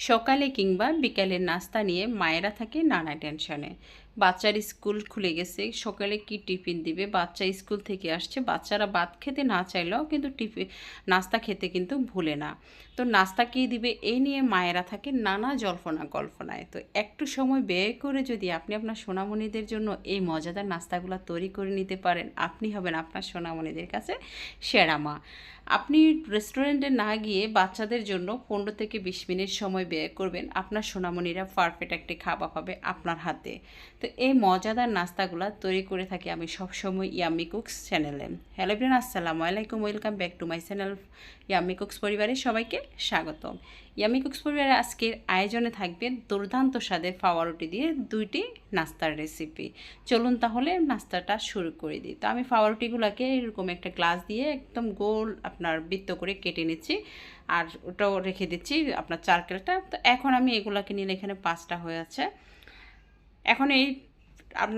সকালে কিংবা বিকালের নাস্তা নিয়ে মায়েরা থাকে নানা টেনশনে। বাচ্চার স্কুল খুলে গেছে। সকালে কি টিফিন দিবে? বাচ্চা স্কুল থেকে আসছে। বাচ্চারা ভাত খেতে না চাইলেও কিন্তু টিফিন নাস্তা খেতে কিন্তু ভুলে না। তো নাস্তা কী দিবে? এই নিয়ে মায়েরা থাকে নানা জল্পনা কল্পনায়। তো একটু সময় ব্যয় করে যদি আপনি আপনার সোনামণিদের জন্য এই মজাদার নাস্তাগুলো তৈরি করে নিতে পারেন, আপনি হবেন আপনার সোনামণিদের কাছে সেরা মা। আপনি রেস্টুরেন্টে না গিয়ে বাচ্চাদের জন্য পনেরো থেকে বিশ মিনিট সময় ব্যয় করবেন। আপনার সোনামণিরা পারফেক্ট একটি খাবার পাবে আপনার হাতে। তো এই মজাদার নাস্তাগুলো তৈরি করে থাকি আমি সবসময় ইয়ামি কুকস চ্যানেলে হ্যালো ব্রেন আসসালামু আলাইকুম welcome back to my channel yummy cooks পরিবারের সবাইকে স্বাগতম। ইয়ামি কুকস পরিবারের আজকের আয়োজনে থাকবে দুর্দান্ত স্বাদের ফাওয়া রুটি দিয়ে দুইটি নাস্তার রেসিপি চলুন তাহলে নাস্তাটা শুরু করে দিই। তো আমি ফাওয়া রুটিগুলোকে এরকম একটা গ্লাস দিয়ে একদম গোল আপনার বৃত্ত করে কেটে নিচ্ছি আর ওটাও রেখে দিচ্ছি আপনার চারকেলটা তো এখন আমি এগুলোকে নিলে এখানে পাঁচটা হয়ে আছে। এখন এই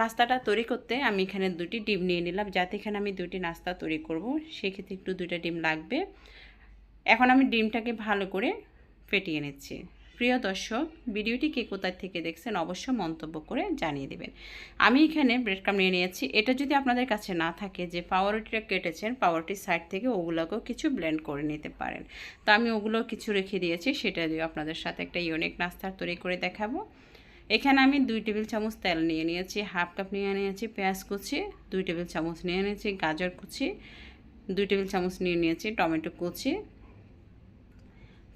নাস্তাটা তৈরি করতে আমি এখানে দুটি ডিম নিয়ে নিলাম। যাতে এখানে আমি দুটি নাস্তা তৈরি করব, সেক্ষেত্রে একটু দুইটা ডিম লাগবে। এখন আমি ডিমটাকে ভালো করে ফেটিয়ে নিচ্ছি। প্রিয় দর্শক, ভিডিওটি কে কোথায় থেকে দেখছেন অবশ্য মন্তব্য করে জানিয়ে দেবেন। আমি এখানে ব্রেড ক্রাম নিয়ে নিয়েছি। এটা যদি আপনাদের কাছে না থাকে যে পাওয়ারটিটা কেটেছেন, পাওয়ারটির সাইড থেকে ওগুলোকেও কিছু ব্লেন্ড করে নিতে পারেন। তো আমি ওগুলো কিছু রেখে দিয়েছি, সেটা দিয়ে আপনাদের সাথে একটা ইউনিক নাস্তা তৈরি করে দেখাবো। এখানে আমি দুই টেবিল চামচ তেল নিয়ে নিয়েছি, হাফ কাপ নিয়ে নিয়েছি পেঁয়াজ কুচি, দুই টেবিল চামচ নিয়ে নিয়েছি গাজর কুচি, দুই টেবিল চামচ নিয়ে নিয়েছি টমেটো কুচি।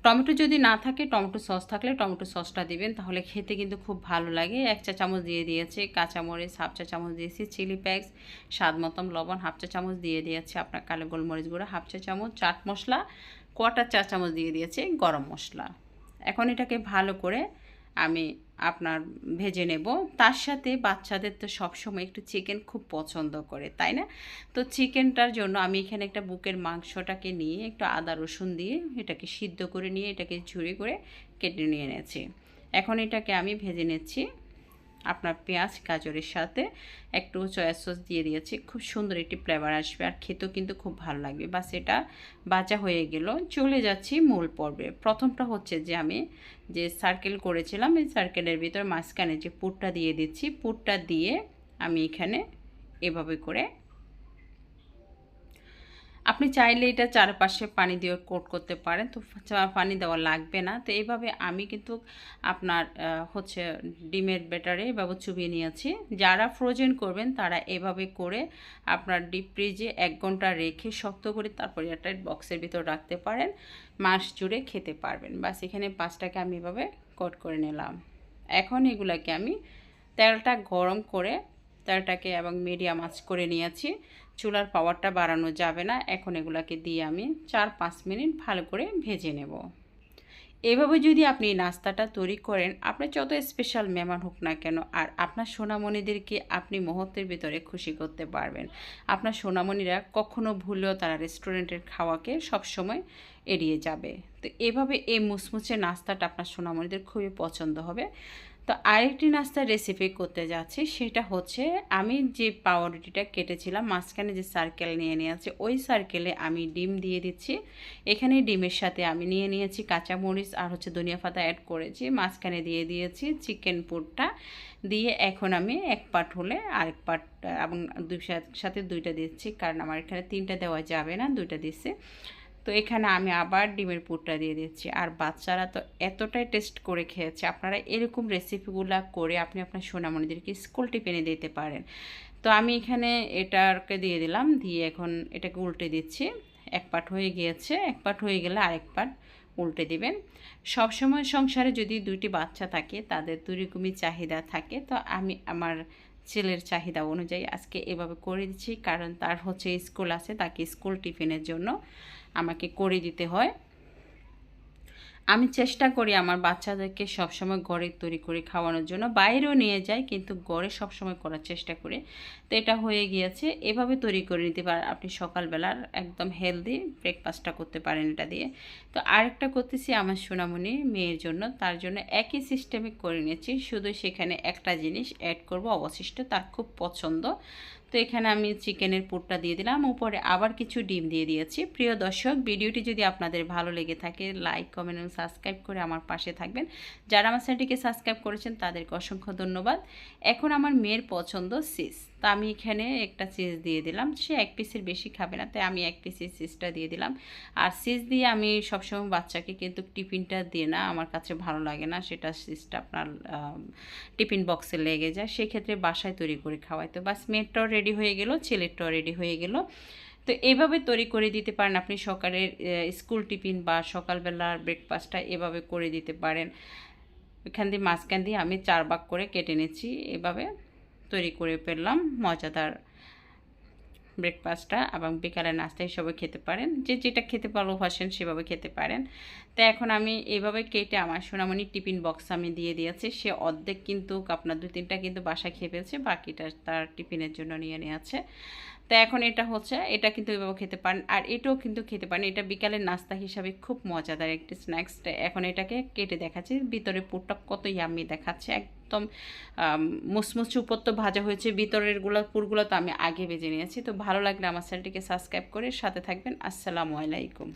টমেটো যদি না থাকে, টমেটো সস থাকলে টমেটো সসটা দিবেন, তাহলে খেতে কিন্তু খুব ভালো লাগে। এক চা চামচ দিয়ে দিয়েছে কাঁচামরিচ, হাফ চা চামচ দিয়েছি চিলি প্যাক্স স্বাদ মতন লবণ, হাফ চা চামচ দিয়ে দিয়েছে আপনার কালো গোলমরিচ গুঁড়ো, হাফ চা চামচ চাট মশলা কোয়াটার চা চামচ দিয়ে দিয়েছে গরম মশলা। এখন এটাকে ভালো করে আমি আপনার ভেজে নেব। তার সাথে বাচ্চাদের তো সবসময় একটু চিকেন খুব পছন্দ করে, তাই না? তো চিকেনটার জন্য আমি এখানে একটা বুকের মাংসটাকে নিয়ে একটু আদা, রসুন দিয়ে এটাকে সিদ্ধ করে নিয়ে এটাকে ঝুড়ি করে কেটে নিয়ে এনেছি। এখন এটাকে আমি ভেজে নিচ্ছি। আপনার পেঁয়াজ, গাজরের সাথে একটু চয়া সস দিয়ে দিয়েছি। খুব সুন্দর একটি ফ্লেভার আসবে আর খেতেও কিন্তু খুব ভালো লাগবে। বা সেটা বাজা হয়ে গেল। চলে যাচ্ছি মূল পর্বে। প্রথমটা হচ্ছে যে আমি যে সার্কেল করেছিলাম, এই সার্কেলের ভিতর মাঝখানে যে পুরটা দিয়ে দিচ্ছি, পুরটা দিয়ে আমি এখানে এভাবে করে আপনি চাইলে এটা চারপাশে পানি দিয়ে কোট করতে পারেন। তো পানি দেওয়া লাগবে না। তো এইভাবে আমি কিন্তু আপনার হচ্ছে ডিমের ব্যাটারে এভাবে চুবিয়ে নিয়েছি। যারা ফ্রোজেন করবেন তারা এভাবে করে আপনার ডিপ ফ্রিজে এক ঘণ্টা রেখে শক্ত করে তারপর একটা বক্সের ভিতর রাখতে পারেন। মাস জুড়ে খেতে পারবেন। বাস এখানে পাঁচটাকে আমি এভাবে কোট করে নিলাম। এখন এগুলাকে আমি তেলটা গরম করে তেলটাকে এবং মিডিয়াম আঁচ করে নিয়েছি। চুলার পাওয়ারটা বাড়ানো যাবে না। এখন এগুলাকে দিয়ে আমি চার পাঁচ মিনিট ভালো করে ভেজে নেব। এভাবে যদি আপনি নাস্তাটা তৈরি করেন আপনার যত স্পেশাল মেহমান হোক না কেন, আর আপনার সোনামণিদেরকে আপনি মুহূর্তের ভিতরে খুশি করতে পারবেন। আপনার সোনামণিরা কখনো ভুলেও তারা রেস্টুরেন্টের খাওয়াকে সবসময় এড়িয়ে যাবে। তো এভাবে এই মুসমুচে নাস্তাটা আপনার সোনামণিদের খুবই পছন্দ হবে। তো আরেকটি নাস্তার রেসিপি করতে যাচ্ছি, সেটা হচ্ছে আমি যে পাউরুটিটা কেটেছিলাম, মাঝখানে যে সার্কেল নিয়ে নিয়েছি, ওই সার্কেলে আমি ডিম দিয়ে দিচ্ছি। এখানে ডিমের সাথে আমি নিয়ে নিয়েছি কাঁচামরিচ আর হচ্ছে ধনিয়া পাতা অ্যাড করেছি। মাঝখানে দিয়ে দিয়েছি চিকেন পুরটা। দিয়ে এখন আমি এক পাট হলে আরেক পাট, এবং দুই সাথে দুইটা দিচ্ছি, কারণ আমার এখানে তিনটা দেওয়া যাবে না, দুইটা দিচ্ছি। তো এখানে আমি আবার ডিমের পুরটা দিয়ে দিচ্ছি। আর বাচ্চারা তো এতটাই টেস্ট করে খেয়েছে। আপনারা এরকম রেসিপিগুলো করে আপনি আপনার সোনামণিদেরকে স্কুল টিফিনে দিতে পারেন। তো আমি এখানে এটাকে দিয়ে দিলাম। দিয়ে এখন এটাকে উল্টে দিচ্ছি। এক পাট হয়ে গিয়েছে। এক পাট হয়ে গেলে আরেক পাট উল্টে দিবেন। সবসময় সংসারে যদি দুইটি বাচ্চা থাকে, তাদের দুরকমই চাহিদা থাকে। তো আমি আমার ছেলের চাহিদা অনুযায়ী আজকে এভাবে করে দিচ্ছি। কারণ তার হচ্ছে স্কুল আছে, তাকে স্কুল টিফিনের জন্য। আমাকে করে দিতে হয়। আমি চেষ্টা করি আমার বাচ্চাদেরকে সবসময় ঘরে তৈরি করে খাওয়ানোর জন্য। বাইরেও নিয়ে যাই, কিন্তু ঘরে সবসময় করার চেষ্টা করি। তো এটা হয়ে গিয়েছে। এভাবে তৈরি করে নিতে পারেন আপনি সকালবেলার একদম হেলদি ব্রেকফাস্টটা করতে পারেন এটা দিয়ে। তো আরেকটা করতেছি আমার সোনামণি মেয়ের জন্য। তার জন্য একই সিস্টেমে করে নিয়েছি। শুধু সেখানে একটা জিনিস অ্যাড করব, অবশিষ্ট তার খুব পছন্দ। তো এখানে আমি চিকেনের পুরটা দিয়ে দিলাম। উপরে আবার কিছু ডিম দিয়ে দিয়েছি। প্রিয় দর্শক, ভিডিওটি যদি আপনাদের ভালো লেগে থাকে লাইক কমেন্ট এবং সাবস্ক্রাইব করে আমার পাশে থাকবেন। যারা আমার চ্যানেলটিকে সাবস্ক্রাইব করেছেন, তাদেরকে অসংখ্য ধন্যবাদ। এখন আমার মেয়ের পছন্দ চিজ তা আমি এখানে একটা চিজ দিয়ে দিলাম। সে এক পিসের বেশি খাবে না, তাই আমি এক পিসের চিজটা দিয়ে দিলাম। আর চিজ দিয়ে আমি সবসময় বাচ্চাকে কিন্তু টিফিনটা দিয়ে না, আমার কাছে ভালো লাগে না। সেটা চিজটা আপনার টিফিন বক্সে লেগে যায়। সেক্ষেত্রে বাসায় তৈরি করে খাওয়াই। তো বাস মেয়েরটাও রেডি হয়ে গেল, ছেলেরটাও রেডি হয়ে গেল। তো এইভাবে তৈরি করে দিতে পারেন আপনি সকালের স্কুল টিফিন বা সকালবেলার ব্রেকফাস্টটা এভাবে করে দিতে পারেন। এখান দিয়ে মাঝখান দিয়ে আমি চার ভাগ করে কেটে নিচ্ছি এভাবে। তৈরি করে ফেললাম। মজাদার ব্রেকফাস্টটা এবং বিকালের নাস্তা হিসেবে খেতে পারেন। যে যেটা খেতে ভালোবাসেন সেভাবে খেতে পারেন। তো এখন আমি এইভাবে কেটে আমার সোনামণি টিফিন বক্স আমি দিয়ে দিয়েছি। সে অর্ধেক কিন্তু আপনার দু তিনটা কিন্তু বাসায় খেয়ে ফেলছে, বাকিটা তার টিফিনের জন্য নিয়ে নিয়েছে। তো এখন এটা হচ্ছে, এটা কিন্তু এভাবে খেতে পারেন। আর এটাও কিন্তু খেতে পারেন। এটা বিকালের নাস্তা হিসাবে খুব মজাদার একটি স্ন্যাক্স এখন এটাকে কেটে দেখাচ্ছি। ভিতরে পুরটা কত ইয়াম্মি দেখাচ্ছে। একদম মুসমুচু উপত্য ভাজা হয়েছে, ভিতরেরগুলো, পুরগুলো তো আমি আগে ভেজে নিয়েছি। তো ভালো লাগলে আমার চ্যানেলটিকে সাবস্ক্রাইব করে সাথে থাকবেন। আসসালামু আলাইকুম।